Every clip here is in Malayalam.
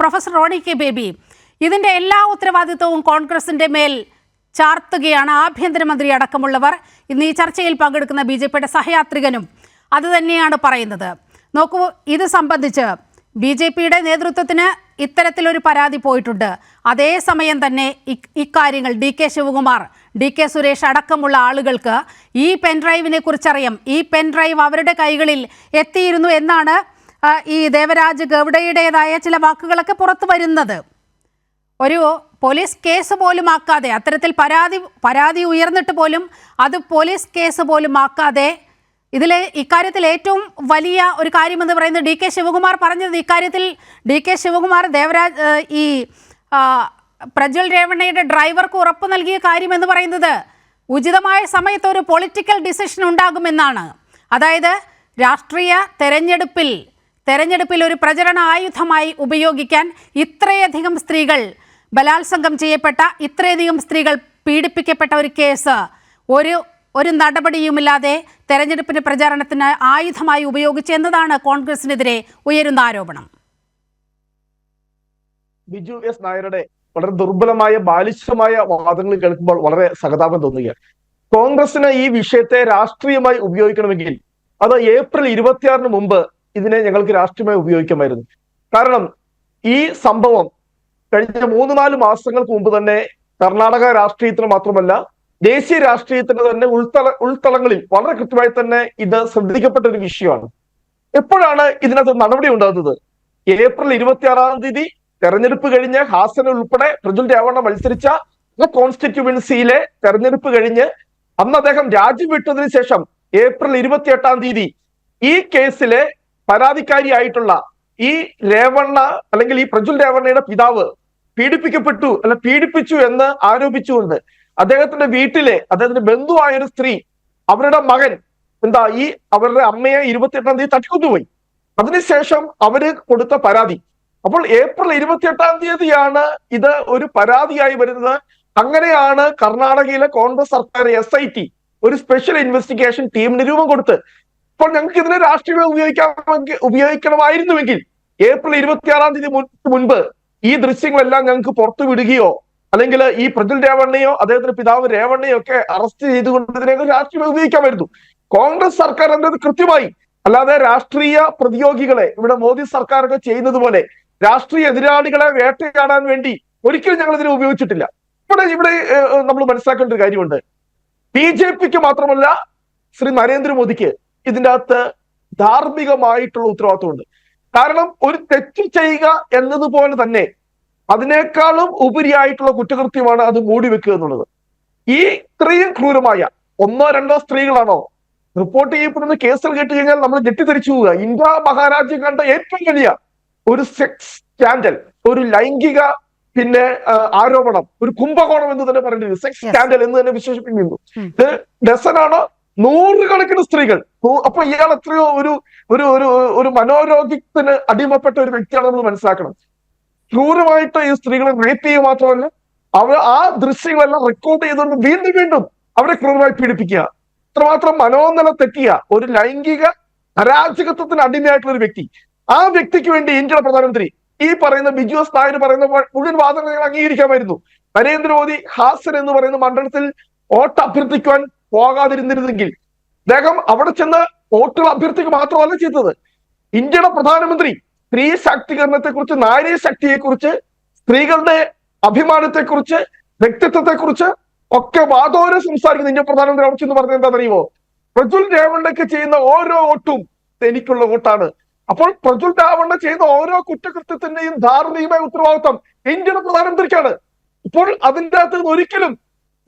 പ്രൊഫസർ റോണി കെ ബേബി ഇതിന്റെ എല്ലാ ഉത്തരവാദിത്വവും കോൺഗ്രസിന്റെ മേൽ ചാർത്തുകയാണ് ആഭ്യന്തരമന്ത്രി അടക്കമുള്ളവർ. ഇന്ന് ഈ ചർച്ചയിൽ പങ്കെടുക്കുന്ന ബി ജെ പിയുടെ സഹയാത്രികനും അതുതന്നെയാണ് പറയുന്നത്. നോക്കൂ ഇത് സംബന്ധിച്ച് ബി ജെ പിയുടെ നേതൃത്വത്തിന് ഇത്തരത്തിലൊരു പരാതി പോയിട്ടുണ്ട്. അതേസമയം തന്നെ ഇക്കാര്യങ്ങൾ D K Shivakumar D K Suresh അടക്കമുള്ള ആളുകൾക്ക് ഈ പെൻഡ്രൈവിനെ കുറിച്ചറിയാം. ഈ പെൻഡ്രൈവ് അവരുടെ കൈകളിൽ എത്തിയിരുന്നു എന്നാണ് ഈ ദേവരാജ് ഗൗഡയുടേതായ ചില വാക്കുകളൊക്കെ പുറത്തു വരുന്നത്. ഒരു പോലീസ് കേസ് പോലും ആക്കാതെ അത്തരത്തിൽ പരാതി പരാതി ഉയർന്നിട്ട് പോലും അത് പോലീസ് കേസ് പോലും ആക്കാതെ ഇതിൽ ഇക്കാര്യത്തിൽ ഏറ്റവും വലിയ ഒരു കാര്യമെന്ന് പറയുന്നത് ഡി കെ ശിവകുമാർ പറഞ്ഞത്. ഇക്കാര്യത്തിൽ ഡി കെ ശിവകുമാർ ദേവരാജ് ഈ പ്രജ്വൽ രേവണ്ണയുടെ ഡ്രൈവർക്ക് ഉറപ്പ് നൽകിയ കാര്യമെന്ന് പറയുന്നത് ഉചിതമായ സമയത്ത് ഒരു പൊളിറ്റിക്കൽ ഡിസിഷൻ ഉണ്ടാകുമെന്നാണ്. അതായത് രാഷ്ട്രീയ തെരഞ്ഞെടുപ്പിൽ തെരഞ്ഞെടുപ്പിൽ ഒരു പ്രചരണ ആയുധമായി ഉപയോഗിക്കാൻ ഇത്രയധികം സ്ത്രീകൾ ബലാത്സംഗം ചെയ്യപ്പെട്ട ഇത്രയധികം സ്ത്രീകൾ പീഡിപ്പിക്കപ്പെട്ട ഒരു കേസ്. ഒരു ഒരു നടപടിയുമില്ലാതെ തെരഞ്ഞെടുപ്പിന് പ്രചാരണത്തിന് ആയുധമായി ഉപയോഗിച്ചു എന്നതാണ് കോൺഗ്രസിനെതിരെ ഉയരുന്ന ആരോപണം. ബിജു എസ് നായരുടെ വളരെ ദുർബലമായ ബാലിശമായ വാദങ്ങൾ കേൾക്കുമ്പോൾ വളരെ സഹതാപം തോന്നുകയാണ്. കോൺഗ്രസിന് ഈ വിഷയത്തെ രാഷ്ട്രീയമായി ഉപയോഗിക്കണമെങ്കിൽ അത് ഏപ്രിൽ ഇരുപത്തിയാറിന് മുമ്പ് ഇതിനെ ഞങ്ങൾക്ക് രാഷ്ട്രീയമായി ഉപയോഗിക്കാമായിരുന്നു. കാരണം ഈ സംഭവം കഴിഞ്ഞ മൂന്ന് നാല് മാസങ്ങൾക്ക് മുമ്പ് തന്നെ കർണാടക രാഷ്ട്രീയത്തിന് മാത്രമല്ല ദേശീയ രാഷ്ട്രീയത്തിന് തന്നെ ഉൾത്തല ഉൾത്തളങ്ങളിൽ വളരെ കൃത്യമായി തന്നെ ഇത് ശ്രദ്ധിക്കപ്പെട്ട ഒരു വിഷയമാണ്. എപ്പോഴാണ് ഇതിനകത്ത് നടപടി ഉണ്ടാകുന്നത്? ഏപ്രിൽ ഇരുപത്തിയാറാം തീയതി തെരഞ്ഞെടുപ്പ് കഴിഞ്ഞ് ഹാസൻ ഉൾപ്പെടെ പ്രജുൽ രാവണ മത്സരിച്ച കോൺസ്റ്റിറ്റ്യുവൻസിയിലെ തെരഞ്ഞെടുപ്പ് കഴിഞ്ഞ് അന്ന് അദ്ദേഹം രാജിവിട്ടതിന് ശേഷം ഏപ്രിൽ ഇരുപത്തിയെട്ടാം തീയതി ഈ കേസിലെ പരാതിക്കാരിയായിട്ടുള്ള ഈ രേവണ്ണ അല്ലെങ്കിൽ ഈ പ്രജുൽ രേവണ്ണയുടെ പിതാവ് പീഡിപ്പിക്കപ്പെട്ടു അല്ല പീഡിപ്പിച്ചു എന്ന് ആരോപിച്ചുകൊണ്ട് അദ്ദേഹത്തിന്റെ വീട്ടിലെ അദ്ദേഹത്തിന്റെ ബന്ധുവായ ഒരു സ്ത്രീ അവരുടെ മകൻ എന്താ ഈ അവരുടെ അമ്മയെ ഇരുപത്തിയെട്ടാം തീയതി തട്ടിക്കൊണ്ടുപോയി അതിനുശേഷം അവർ കൊടുത്ത പരാതി. അപ്പോൾ ഏപ്രിൽ ഇരുപത്തിയെട്ടാം തീയതിയാണ് ഇത് ഒരു പരാതിയായി വരുന്നത്. അങ്ങനെയാണ് കർണാടകയിലെ കോൺഗ്രസ് സർക്കാർ എസ് ഒരു സ്പെഷ്യൽ ഇൻവെസ്റ്റിഗേഷൻ ടീമിന് രൂപം കൊടുത്ത് അപ്പോൾ ഞങ്ങൾക്ക് ഇതിനെ രാഷ്ട്രീയം ഉപയോഗിക്കാമെങ്കിൽ ഉപയോഗിക്കണമായിരുന്നുവെങ്കിൽ ഏപ്രിൽ ഇരുപത്തിയാറാം തീയതി മുൻപ് ഈ ദൃശ്യങ്ങളെല്ലാം ഞങ്ങൾക്ക് പുറത്തു വിടുകയോ അല്ലെങ്കിൽ ഈ പ്രജുൽ രേവണ്ണയോ അദ്ദേഹത്തിന്റെ പിതാവ് രേവണ്ണയോ ഒക്കെ അറസ്റ്റ് ചെയ്തുകൊണ്ട് ഇതിനെ രാഷ്ട്രീയം ഉപയോഗിക്കാമായിരുന്നു. കോൺഗ്രസ് സർക്കാർ എന്നത് കൃത്യമായി അല്ലാതെ രാഷ്ട്രീയ പ്രതിയോഗികളെ ഇവിടെ മോദി സർക്കാരൊക്കെ ചെയ്യുന്നത് പോലെ രാഷ്ട്രീയ എതിരാളികളെ വേട്ടയാടാൻ വേണ്ടി ഒരിക്കലും ഞങ്ങൾ ഇതിനെ ഉപയോഗിച്ചിട്ടില്ല. ഇവിടെ ഇവിടെ നമ്മൾ മനസ്സിലാക്കേണ്ട ഒരു കാര്യമുണ്ട്. ബി ജെ പിക്ക് മാത്രമല്ല ശ്രീ നരേന്ദ്രമോദിക്ക് ഇതിന്റെ അകത്ത് ധാർമ്മികമായിട്ടുള്ള ഉത്തരവാദിത്വമുണ്ട്. കാരണം ഒരു തെറ്റ് ചെയ്യുക എന്നതുപോലെ തന്നെ അതിനേക്കാളും ഉപരിയായിട്ടുള്ള കുറ്റകൃത്യമാണ് അത് മൂടി വെക്കുക എന്നുള്ളത്. ഈ ഇത്രയും ക്രൂരമായ ഒന്നോ രണ്ടോ സ്ത്രീകളാണോ റിപ്പോർട്ട് ചെയ്യപ്പെടുന്ന കേസുകൾ കേട്ട് കഴിഞ്ഞാൽ നമ്മൾ ഞെട്ടിത്തെറിച്ചു പോവുക. ഇന്ത്യ മഹാരാജ്യം കണ്ട ഏറ്റവും വലിയ ഒരു സെക്സ് സ്കാൻഡൽ ഒരു ലൈംഗിക പിന്നെ ആരോപണം ഒരു കുംഭകോണം എന്ന് തന്നെ പറയേണ്ടി സെക്സ്. സ്കാൻഡൽ എന്ന് തന്നെ വിശേഷിപ്പിക്കുന്നു. ഇത് ഡസനാണോ നൂറുകണക്കിന് സ്ത്രീകൾ. അപ്പൊ ഇയാൾ എത്രയോ ഒരു ഒരു ഒരു മനോരോഗ്യത്തിന് അടിമപ്പെട്ട ഒരു വ്യക്തിയാണെന്ന് നമ്മൾ മനസ്സിലാക്കണം. ക്രൂരമായിട്ട് ഈ സ്ത്രീകളെ റേപ്പ് ചെയ്യുക മാത്രമല്ല അവർ ആ ദൃശ്യങ്ങളെല്ലാം റെക്കോർഡ് ചെയ്തുകൊണ്ട് വീണ്ടും വീണ്ടും അവരെ ക്രൂരമായി പീഡിപ്പിക്കുക. അത്രമാത്രം മനോനില തെറ്റിയ ഒരു ലൈംഗിക അരാജകത്വത്തിന് അടിമയായിട്ടുള്ള ഒരു വ്യക്തി. ആ വ്യക്തിക്ക് വേണ്ടി ഇന്ത്യയുടെ പ്രധാനമന്ത്രി ഈ പറയുന്ന ബിജു എസ് നായർ പറയുന്ന മുഴുവൻ വാദങ്ങൾ അംഗീകരിക്കാമായിരുന്നു. നരേന്ദ്രമോദി ഹാസൻ എന്ന് പറയുന്ന മണ്ഡലത്തിൽ വോട്ട് അഭ്യർത്ഥിക്കുവാൻ പോകാതിരുന്നിരുന്നെങ്കിൽ അദ്ദേഹം അവിടെ ചെന്ന് വോട്ടുകൾ അഭ്യർത്ഥിക്കുക മാത്രമല്ല ചെയ്തത്. ഇന്ത്യയുടെ പ്രധാനമന്ത്രി സ്ത്രീ ശാക്തീകരണത്തെ കുറിച്ച് നാരീ ശക്തിയെ കുറിച്ച് സ്ത്രീകളുടെ അഭിമാനത്തെ കുറിച്ച് വ്യക്തിത്വത്തെ കുറിച്ച് ഒക്കെ വാതോരം സംസാരിക്കുന്ന ഇന്ത്യ പ്രധാനമന്ത്രി അവിടെ ചെന്ന് പറഞ്ഞത് എന്താണെന്നറിയുമോ? പ്രജ്വൽ രേവണ്ണയ്ക്ക് ചെയ്യുന്ന ഓരോ വോട്ടും എനിക്കുള്ള വോട്ടാണ്. അപ്പോൾ പ്രജുൽ രാവണ്ണ ചെയ്യുന്ന ഓരോ കുറ്റകൃത്യത്തിന്റെയും ധാർമ്മികമായ ഉത്തരവാദിത്വം ഇന്ത്യയുടെ പ്രധാനമന്ത്രിക്കാണ്. ഇപ്പോൾ അതിന്റെ അകത്ത് ഒരിക്കലും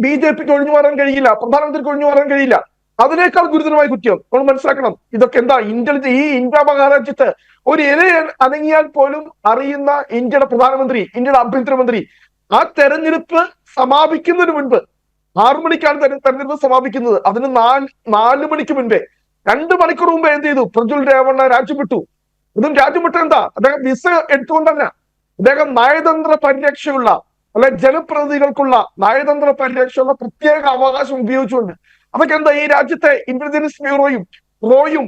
ബി ജെ പിക്ക് ഒഴിഞ്ഞു മാറാൻ കഴിയില്ല പ്രധാനമന്ത്രിക്ക് ഒഴിഞ്ഞു മാറാൻ കഴിയില്ല. അതിനേക്കാൾ ഗുരുതരമായ കുറ്റം നമ്മൾ മനസ്സിലാക്കണം. ഇതൊക്കെ എന്താ ഇന്ത്യ ഈ ഇന്ത്യ മഹാരാജ്യത്ത് ഒരു ഇല അനങ്ങിയാൽ പോലും അറിയുന്ന ഇന്ത്യയുടെ പ്രധാനമന്ത്രി ഇന്ത്യയുടെ ആഭ്യന്തരമന്ത്രി ആ തെരഞ്ഞെടുപ്പ് സമാപിക്കുന്നതിന് മുൻപ് ആറു മണിക്കാണ് തെര- തെരഞ്ഞെടുപ്പ് സമാപിക്കുന്നത്. അതിന് നാല് നാല് മണിക്ക് മുൻപേ രണ്ട് മണിക്കൂർ മുമ്പ് എന്ത് ചെയ്തു? പ്രജ്വൽ രേവണ്ണ രാജ്യം വിട്ടു ഇതും രാജ്യം വിട്ട എന്താ? അദ്ദേഹം വിസ എടുത്തുകൊണ്ടല്ല അദ്ദേഹം നയതന്ത്ര പരിരക്ഷയുള്ള അല്ലെ ജനപ്രതിനിധികൾക്കുള്ള നയതന്ത്ര പരിരക്ഷയുള്ള പ്രത്യേക അവകാശം ഉപയോഗിച്ചുകൊണ്ട് അതൊക്കെ എന്താ? ഈ രാജ്യത്തെ ഇന്റലിജൻസ് ബ്യൂറോയും റോയും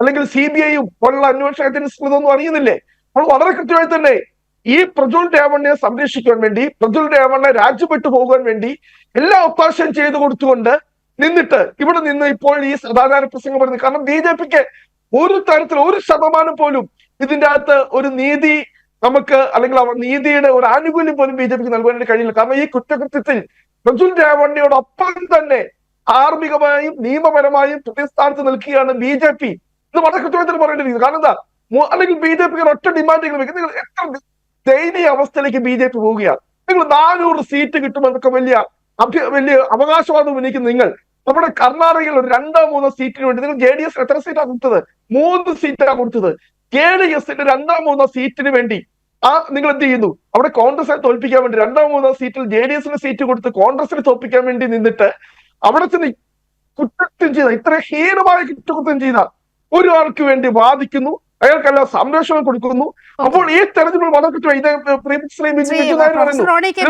അല്ലെങ്കിൽ സി ബി ഐയും പോലുള്ള അന്വേഷണ ഏജൻസികൾ അറിയുന്നില്ലേ? അപ്പോൾ വളരെ കൃത്യമായി തന്നെ ഈ പ്രജ്വൽ രേവണ്ണയെ സംരക്ഷിക്കാൻ വേണ്ടി പ്രജ്വൽ രേവണ്ണ രാജ്യപ്പെട്ടു പോകാൻ വേണ്ടി എല്ലാ ഒത്താശയും ചെയ്തു കൊടുത്തുകൊണ്ട് നിന്നിട്ട് ഇവിടെ നിന്ന് ഇപ്പോൾ ഈ സദാചാര പ്രസംഗം പറയുന്നത്. കാരണം ബി ജെ പിക്ക് ഒരു തരത്തിൽ ഒരു ശതമാനം പോലും ഇതിന്റെ അകത്ത് ഒരു നീതി നമുക്ക് അല്ലെങ്കിൽ അവർ നീതിയുടെ ഒരു ആനുകൂല്യം പോലും ബി ജെ പിക്ക് നൽകാൻ വേണ്ടി കഴിയില്ല. കാരണം ഈ കുറ്റകൃത്യത്തിൽ പ്രജുൽ രാവണ്ണയോടൊപ്പം തന്നെ ധാർമ്മികമായും നിയമപരമായും പ്രതിസ്ഥാനത്ത് നിൽക്കുകയാണ് ബി ജെ പി. ഇത് വളരെ കൃത്യമായി പറയേണ്ടിയിരിക്കുന്നത് കാരണം എന്താ? അല്ലെങ്കിൽ ബി ജെ പിക്ക് ഒറ്റ ഡിമാൻഡുകൾ വെക്കും. നിങ്ങൾ എത്ര ദയനീയ അവസ്ഥയിലേക്ക് ബി ജെ പി പോവുകയാണ്. നിങ്ങൾ നാനൂറ് സീറ്റ് കിട്ടുമെന്നൊക്കെ വലിയ അഭ്യ വലിയ അവകാശവാദം ഉന്നയിക്കുന്ന നിങ്ങൾ. നമ്മുടെ കർണാടകയിൽ ഒരു രണ്ടോ മൂന്നോ സീറ്റിന് വേണ്ടി നിങ്ങൾ ജെ ഡി എസ് എത്ര സീറ്റാണ് കൊടുത്തത്? മൂന്ന് സീറ്റാണ് കൊടുത്തത്. ജെ ഡി എസിന്റെ രണ്ടോ മൂന്നോ സീറ്റിന് വേണ്ടി ആ നിങ്ങൾ എന്ത് ചെയ്യുന്നു അവിടെ കോൺഗ്രസിനെ തോൽപ്പിക്കാൻ വേണ്ടി രണ്ടോ മൂന്നോ സീറ്റിൽ ജെ ഡി എസിന് സീറ്റ് കൊടുത്ത് കോൺഗ്രസിനെ തോൽപ്പിക്കാൻ വേണ്ടി നിന്നിട്ട് അവിടെ ചെന്ന് കുറ്റകൃത്യം ചെയ്ത ഇത്ര ഹീനമായ കുറ്റകൃത്യം ചെയ്ത ഒരാൾക്ക് വേണ്ടി വാദിക്കുന്നു. അയാൾക്കെല്ലാം സംരക്ഷണം കൊടുക്കുന്നു. അപ്പോൾ ഈ തെരഞ്ഞെടുപ്പ് വളരെ കെ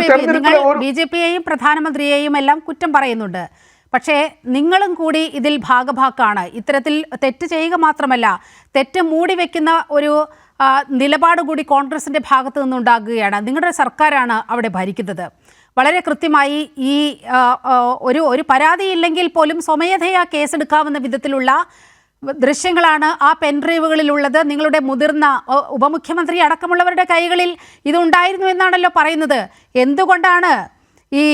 ബി ജെ പിയെയും പ്രധാനമന്ത്രിയെയും എല്ലാം കുറ്റം പറയുന്നുണ്ട്. പക്ഷേ നിങ്ങളും കൂടി ഇതിൽ ഭാഗഭാക്കാണ്. ഇത്തരത്തിൽ തെറ്റ് ചെയ്യുക മാത്രമല്ല തെറ്റ് മൂടി വെക്കുന്ന ഒരു നിലപാട് കൂടി കോൺഗ്രസിന്റെ ഭാഗത്തു നിന്നുണ്ടാകുകയാണ്. നിങ്ങളുടെ സർക്കാരാണ് അവിടെ ഭരിക്കുന്നത്. വളരെ കൃത്യമായി ഈ ഒരു ഒരു പരാതിയില്ലെങ്കിൽ പോലും സ്വമേധയാ കേസെടുക്കാവുന്ന വിധത്തിലുള്ള ദൃശ്യങ്ങളാണ് ആ പെൻഡ്രൈവുകളിലുള്ളത്. നിങ്ങളുടെ മുതിർന്ന ഉപമുഖ്യമന്ത്രി അടക്കമുള്ളവരുടെ കൈകളിൽ ഇതുണ്ടായിരുന്നു എന്നാണല്ലോ പറയുന്നത്. എന്തുകൊണ്ടാണ് ഈ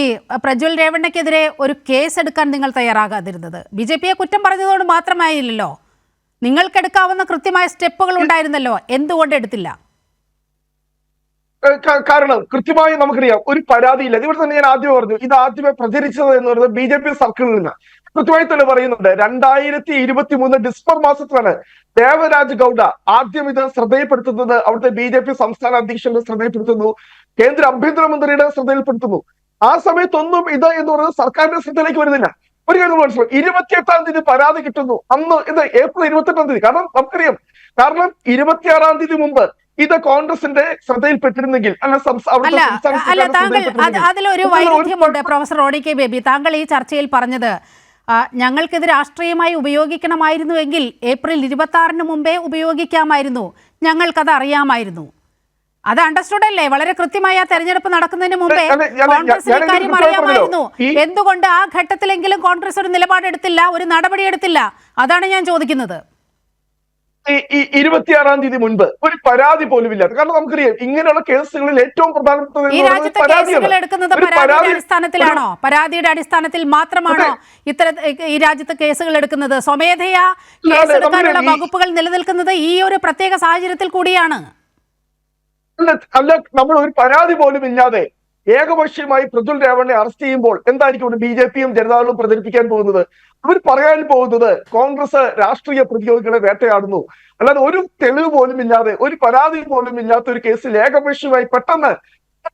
പ്രജ്വൽ രേവണ്ണയ്ക്കെതിരെ ഒരു കേസ് എടുക്കാൻ നിങ്ങൾ തയ്യാറാകാതിരുന്നത്. ബി ജെ പിയെ കുറ്റം പറഞ്ഞതുകൊണ്ട് മാത്രമായില്ലല്ലോ. നിങ്ങൾക്കെടുക്കാവുന്ന കൃത്യമായ സ്റ്റെപ്പുകൾ ഉണ്ടായിരുന്നല്ലോ. എന്തുകൊണ്ട് എടുത്തില്ല? കാരണം കൃത്യമായി നമുക്കറിയാം. ഒരു പരാതിയില്ല. ഇവിടെ തന്നെ ഞാൻ ആദ്യം പറഞ്ഞു. ഇത് ആദ്യമേ പ്രചരിച്ചത് എന്ന് പറയുന്നത് ബി ജെ പി സർക്കിളിൽ നിന്ന്. കൃത്യമായി തന്നെ പറയുന്നുണ്ട്. രണ്ടായിരത്തി ഇരുപത്തി മൂന്ന് ഡിസംബർ മാസത്തിലാണ് ദേവരാജ് ഗൗഡ ആദ്യം ഇത് ശ്രദ്ധയിൽപ്പെടുത്തുന്നത്. അവിടുത്തെ ബി ജെ പി സംസ്ഥാന അധ്യക്ഷന്റെ ശ്രദ്ധയിൽപ്പെടുത്തുന്നു. കേന്ദ്ര ആഭ്യന്തരമന്ത്രിയുടെ ശ്രദ്ധയിൽപ്പെടുത്തുന്നു. ആ സമയത്തൊന്നും ഇത് എന്ന് പറയുന്നത് സർക്കാരിന്റെ ശ്രദ്ധയിലേക്ക് വരുന്നില്ല. ഒരു കാര്യം മനസ്സിലാവും ഇരുപത്തിയെട്ടാം തീയതി പരാതി കിട്ടുന്നു. അന്ന് ഇത് ഏപ്രിൽ ഇരുപത്തെട്ടാം തീയതി. കാരണം നമുക്കറിയാം. കാരണം ഇരുപത്തിയാറാം തീയതി മുമ്പ് ഇത് കോൺഗ്രസിന്റെ ശ്രദ്ധയിൽപ്പെട്ടിരുന്നെങ്കിൽ അല്ല താങ്കൾ അതിലൊരു വൈരുദ്ധ്യമുണ്ട് പ്രൊഫസർ റോഡി കെ ബേബി. താങ്കൾ ഈ ചർച്ചയിൽ പറഞ്ഞത് ഞങ്ങൾക്ക് ഞങ്ങൾക്കിത് രാഷ്ട്രീയമായി ഉപയോഗിക്കണമായിരുന്നുവെങ്കിൽ ഏപ്രിൽ ഇരുപത്തി ആറിന് മുമ്പേ ഉപയോഗിക്കാമായിരുന്നു. ഞങ്ങൾക്കത് അറിയാമായിരുന്നു അത് അണ്ടർസ്റ്റുഡ് അല്ലേ? വളരെ കൃത്യമായ ആ തെരഞ്ഞെടുപ്പ് നടക്കുന്നതിന് മുമ്പേ കോൺഗ്രസിന് ഇക്കാര്യം അറിയാമായിരുന്നു. എന്തുകൊണ്ട് ആ ഘട്ടത്തിലെങ്കിലും കോൺഗ്രസ് ഒരു നിലപാടെടുത്തില്ല ഒരു നടപടി എടുത്തില്ല? അതാണ് ഞാൻ ചോദിക്കുന്നത്. ഈ ഇരുപത്തിയാറാം തീയതി മുൻപ് ഒരു പരാതി പോലും ഇല്ലാത്ത കാരണം നമുക്കറിയാം ഇങ്ങനെയുള്ള കേസുകളിൽ ഏറ്റവും പ്രധാനപ്പെട്ടത് ഈ എന്ന് പറയുന്നത് രാജ്യത്തെ പരാതിയാണ്. കേസുകൾ എടുക്കുന്നത് ഒരു പരാതിയുടെ പരാതി- അടിസ്ഥാനത്തിലാണോ? പരാതിയുടെ അടിസ്ഥാനത്തിൽ മാത്രമാണോ ഇത്തര ഈ രാജ്യത്ത് കേസുകൾ എടുക്കുന്നത്? സ്വമേധയാ കേസെടുക്കാനുള്ള വകുപ്പുകൾ നിലനിൽക്കുന്നത് ഈ ഒരു പ്രത്യേക സാഹചര്യത്തിൽ കൂടിയാണ്. അല്ല അല്ല നമ്മൾ ഒരു പരാതി പോലും ഇല്ലാതെ ഏകപക്ഷീയമായി പ്രതുൽ രേവണ്ണെ അറസ്റ്റ് ചെയ്യുമ്പോൾ എന്തായിരിക്കും ബി ജെ പിയും ജനതാദളും പ്രചരിപ്പിക്കാൻ പോകുന്നത്? അവർ പറയാൻ പോകുന്നത് കോൺഗ്രസ് രാഷ്ട്രീയ പ്രതിയോഗികളെ വേട്ടയാടുന്നു. അല്ലാതെ ഒരു തെളിവ് പോലും ഇല്ലാതെ ഒരു പരാതി പോലും ഇല്ലാത്ത ഒരു കേസിൽ ഏകപക്ഷീയമായി പെട്ടെന്ന്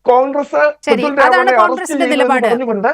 കോൺഗ്രസ് പ്രതുൽ രാവണനെ അറസ്റ്റ് ചെയ്യുന്നത് പറഞ്ഞുകൊണ്ട്